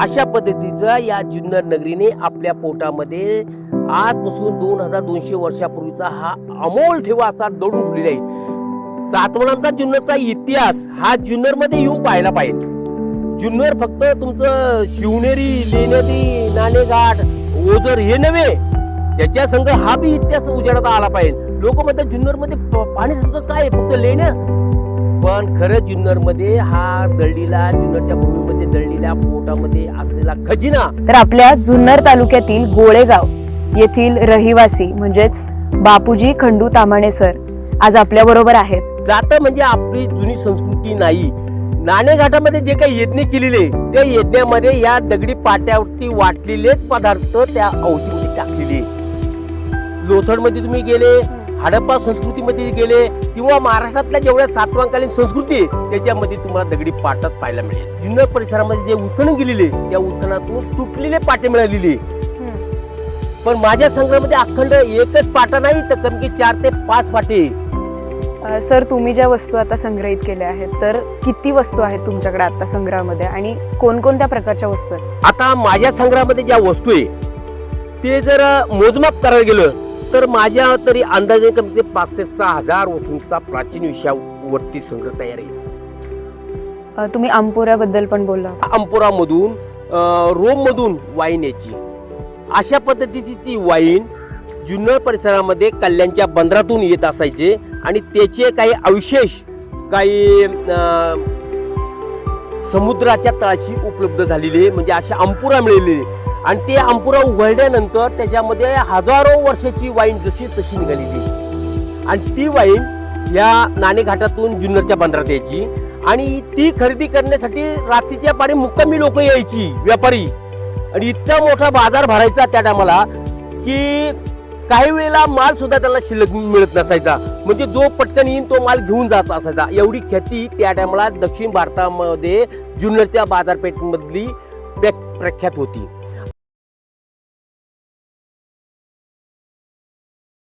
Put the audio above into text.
अशा पद्धतीचा या जुन्नर नगरीने आपल्या पोटामध्ये आजपासून दोन हजार दोनशे वर्षापूर्वीचा हा अमोल ठेवा असा दडून ठेवलेला आहे. सातवणांचा जुन्नरचा इतिहास हा जुन्नरमध्ये येऊन पाहायला पाहिजे. जुन्नर फक्त तुमचं शिवनेरी लेण्यादी नाणेघाट ओझर हे नव्हे त्याच्या संघ हा बी इतिहास उजेडात आला पाहिजे. लोक म्हणतात जुन्नरमध्ये पाण्यासारखं काय फक्त लेण्या पण खरं जुन्नरमध्ये हा दळलीला जुन्नरच्या भूमीमध्ये दळलेल्या पोटामध्ये असलेला खजिना. तर आपल्या जुन्नर तालुक्यातील गोळेगाव येथील रहिवासी म्हणजेच बापूजी खंडू तामाणे सर आज आपल्या बरोबर आहेत. जात म्हणजे आपली जुनी संस्कृती नाही. नाणेघाटामध्ये जे काही यज्ञ केलेले त्या यज्ञामध्ये या दगडी पाट्यावरती वाटलेलेच पदार्थ त्या अवतीमध्ये टाकलेले. लोथडमध्ये तुम्ही गेले हडप्पा संस्कृतीमध्ये गेले किंवा महाराष्ट्रातल्या जेवढ्या सातवांकालीन संस्कृती त्याच्यामध्ये तुम्हाला दगडी पाटात पाहायला मिळेल. जुन्नर परिसरामध्ये जे उत्खनन गेलेले त्या उत्खनातून तुटलेले पाटे मिळालेले पण माझ्या संग्रहामध्ये अखंड एकच पाटा नाही तर कमी चार ते पाच पाटे सर तुम्ही ज्या वस्तू आता संग्रहित केल्या आहेत तर किती वस्तू आहेत तुमच्याकडे आता संग्रहामध्ये? आणि कोणकोणत्या प्रकारच्या वस्तू आहेत? आता माझ्या संग्रहामध्ये ज्या वस्तू आहे ते जर मोजमाप करायला गेलं तर माझ्या तरी अंदाजे कमी ते पाच ते सहा हजार वस्तूंचा प्राचीन विषयावरती संग्रह तयार आहे अ, तुम्ही अंपोऱ्याबद्दल पण बोलला. अंपुरामधून रोममधून वाईन यायची अशा पद्धतीची ती वाईन जुन्नर परिसरामध्ये कल्याणच्या बंदरातून येत असायचे आणि त्याचे काही अवशेष काही अं, समुद्राच्या तळाशी उपलब्ध झालेले म्हणजे असे अंपुरा मिळालेले आणि ते अंपुरा उघडल्यानंतर त्याच्यामध्ये हजारो वर्षाची वाईन जशी तशी निघालेली. आणि ती वाईन या नाणेघाटातून जुन्नरच्या बंदरात यायची. आणि ती खरेदी करण्यासाठी रात्रीच्या पाणी मुक्कामी लोक यायची व्यापारी. आणि इतका मोठा बाजार भरायचा त्या टायमाला की काही वेळेला माल सुद्धा त्यांना शिल्लक मिळत नसायचा. म्हणजे जो पटकन येईन तो माल घेऊन जात असायचा. एवढी ख्याती त्या टायमाला दक्षिण भारतामध्ये जुन्नरच्या बाजारपेठमधली प्र- प्रख्यात होती.